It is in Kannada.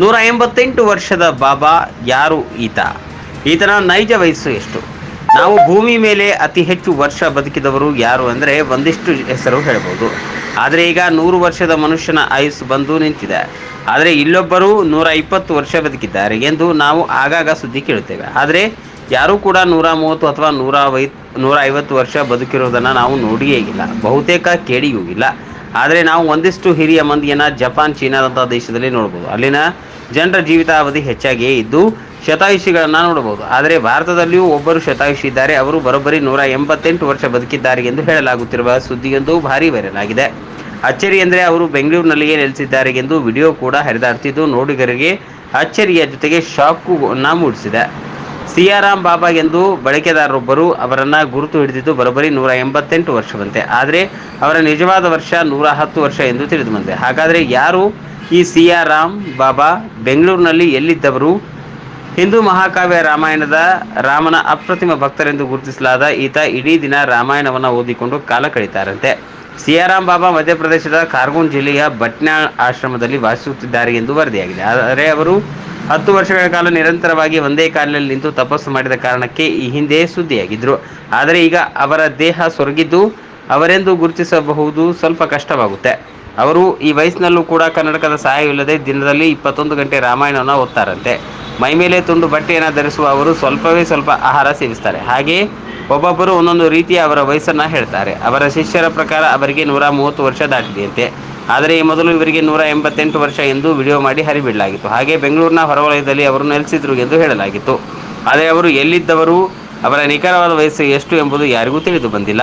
ನೂರ ಎಂಬತ್ತೆಂಟು ವರ್ಷದ ಬಾಬಾ ಯಾರು ಈತ? ಈತನ ನೈಜ ವಯಸ್ಸು ಎಷ್ಟು? ನಾವು ಭೂಮಿ ಮೇಲೆ ಅತಿ ಹೆಚ್ಚು ವರ್ಷ ಬದುಕಿದವರು ಯಾರು ಅಂದರೆ ಒಂದಿಷ್ಟು ಹೆಸರು ಹೇಳ್ಬೋದು. ಆದರೆ ಈಗ ನೂರು ವರ್ಷದ ಮನುಷ್ಯನ ಆಯುಸ್ಸು ಬಂದು ನಿಂತಿದೆ. ಆದರೆ ಇಲ್ಲೊಬ್ಬರು ನೂರ ಇಪ್ಪತ್ತು ವರ್ಷ ಬದುಕಿದ್ದಾರೆ ಎಂದು ನಾವು ಆಗಾಗ ಸುದ್ದಿ ಕೇಳುತ್ತೇವೆ. ಆದರೆ ಯಾರೂ ಕೂಡ ನೂರ ಮೂವತ್ತು ಅಥವಾ ನೂರ ವೈ ನೂರ ಐವತ್ತು ವರ್ಷ ಬದುಕಿರೋದನ್ನು ನಾವು ನೋಡಿಯೇ ಇಲ್ಲ. ಬಹುತೇಕ ಕೇಳಿಯೂ ಇಲ್ಲ. ಆದರೆ ನಾವು ಒಂದಿಷ್ಟು ಹಿರಿಯ ಮಂದಿಯನ್ನು ಜಪಾನ್ ಚೀನಾದಂಥ ದೇಶದಲ್ಲಿ ನೋಡ್ಬೋದು. ಅಲ್ಲಿನ ಜನರ ಜೀವಿತಾವಧಿ ಹೆಚ್ಚಾಗಿಯೇ ಇದ್ದು ಶತಾಯುಷಿಗಳನ್ನು ನೋಡಬಹುದು ಆದರೆ ಭಾರತದಲ್ಲಿಯೂ ಒಬ್ಬರು ಶತಾಯುಷಿ ಇದ್ದಾರೆ. ಅವರು ಬರೋಬ್ಬರಿ ನೂರ ಎಂಬತ್ತೆಂಟು ವರ್ಷ ಬದುಕಿದ್ದಾರೆ ಎಂದು ಹೇಳಲಾಗುತ್ತಿರುವ ಸುದ್ದಿಯೊಂದು ಭಾರಿ ವೈರಲ್ ಆಗಿದೆ. ಅಚ್ಚರಿ ಅಂದರೆ ಅವರು ಬೆಂಗಳೂರಿನಲ್ಲಿಯೇ ನೆಲೆಸಿದ್ದಾರೆ ಎಂದು ವಿಡಿಯೋ ಕೂಡ ಹರಿದಾಡ್ತಿದ್ದು ನೋಡಿಗರಿಗೆ ಅಚ್ಚರಿಯ ಜೊತೆಗೆ ಶಾಕು ಮೂಡಿಸಿದೆ. ಸಿಯಾರಾಮ್ ಬಾಬಾ ಎಂದು ಬಳಕೆದಾರರೊಬ್ಬರು ಅವರನ್ನ ಗುರುತು ಹಿಡಿದಿದ್ದು ಬರೋಬ್ಬರಿ ನೂರ ಎಂಬತ್ತೆಂಟು ವರ್ಷವಂತೆ. ಆದರೆ ಅವರ ನಿಜವಾದ ವರ್ಷ ನೂರ ಹತ್ತು ವರ್ಷ ಎಂದು ತಿಳಿದು ಬಂದಿದೆ ಹಾಗಾದರೆ ಯಾರು ಈ ಸಿಯಾರಾಮ್ ಬಾಬಾ ಬೆಂಗಳೂರಿನಲ್ಲಿ ಎಲ್ಲಿದ್ದವರು? ಹಿಂದೂ ಮಹಾಕಾವ್ಯ ರಾಮಾಯಣದ ರಾಮನ ಅಪ್ರತಿಮ ಭಕ್ತರೆಂದು ಗುರುತಿಸಲಾದ ಈತ ಇಡೀ ದಿನ ರಾಮಾಯಣವನ್ನು ಓದಿಕೊಂಡು ಕಾಲ ಕಳೀತಾರಂತೆ. ಸಿಯಾರಾಮ್ ಬಾಬಾ ಮಧ್ಯಪ್ರದೇಶದ ಕಾರ್ಗೂನ್ ಜಿಲ್ಲೆಯ ಭಟ್ನಾಳ್ ಆಶ್ರಮದಲ್ಲಿ ವಾಸಿಸುತ್ತಿದ್ದಾರೆ ಎಂದು ವರದಿಯಾಗಿದೆ. ಆದರೆ ಅವರು ಹತ್ತು ವರ್ಷಗಳ ಕಾಲ ನಿರಂತರವಾಗಿ ಒಂದೇ ಕಾಲಿನಲ್ಲಿ ನಿಂತು ತಪಸ್ಸು ಮಾಡಿದ ಕಾರಣಕ್ಕೆ ಈ ಹಿಂದೆ ಸುದ್ದಿಯಾಗಿದ್ದರು ಆದರೆ ಈಗ ಅವರ ದೇಹ ಸೊರಗಿದ್ದು ಅವರೆಂದು ಗುರುತಿಸಬಹುದು, ಸ್ವಲ್ಪ ಕಷ್ಟವಾಗುತ್ತೆ. ಅವರು ಈ ವಯಸ್ಸಿನಲ್ಲೂ ಕೂಡ ಕನ್ನಡಕದ ಸಹಾಯವಿಲ್ಲದೆ ದಿನದಲ್ಲಿ ಇಪ್ಪತ್ತೊಂದು ಗಂಟೆ ರಾಮಾಯಣವನ್ನು ಓದ್ತಾರಂತೆ. ಮೈಮೇಲೆ ತುಂಡು ಬಟ್ಟೆಯನ್ನು ಧರಿಸುವ ಅವರು ಸ್ವಲ್ಪವೇ ಸ್ವಲ್ಪ ಆಹಾರ ಸೇವಿಸ್ತಾರೆ. ಹಾಗೆಯೇ ಒಬ್ಬೊಬ್ಬರು ಒಂದೊಂದು ರೀತಿಯ ಅವರ ವಯಸ್ಸನ್ನು ಹೇಳ್ತಾರೆ. ಅವರ ಶಿಷ್ಯರ ಪ್ರಕಾರ ಅವರಿಗೆ ನೂರ ಮೂವತ್ತು ವರ್ಷ ದಾಟಿದೆಯಂತೆ. ಆದರೆ ಈ ಮೊದಲು ಇವರಿಗೆ ನೂರ ಎಂಬತ್ತೆಂಟು ವರ್ಷ ಎಂದು ವಿಡಿಯೋ ಮಾಡಿ ಹರಿಬಿಡಲಾಗಿತ್ತು. ಹಾಗೆ ಬೆಂಗಳೂರಿನ ಹೊರವಲಯದಲ್ಲಿ ಅವರು ನೆಲೆಸಿದ್ರು ಎಂದು ಹೇಳಲಾಗಿತ್ತು. ಆದರೆ ಅವರು ಎಲ್ಲಿದ್ದವರು, ಅವರ ನಿಖರವಾದ ವಯಸ್ಸು ಎಷ್ಟು ಎಂಬುದು ಯಾರಿಗೂ ತಿಳಿದು ಬಂದಿಲ್ಲ.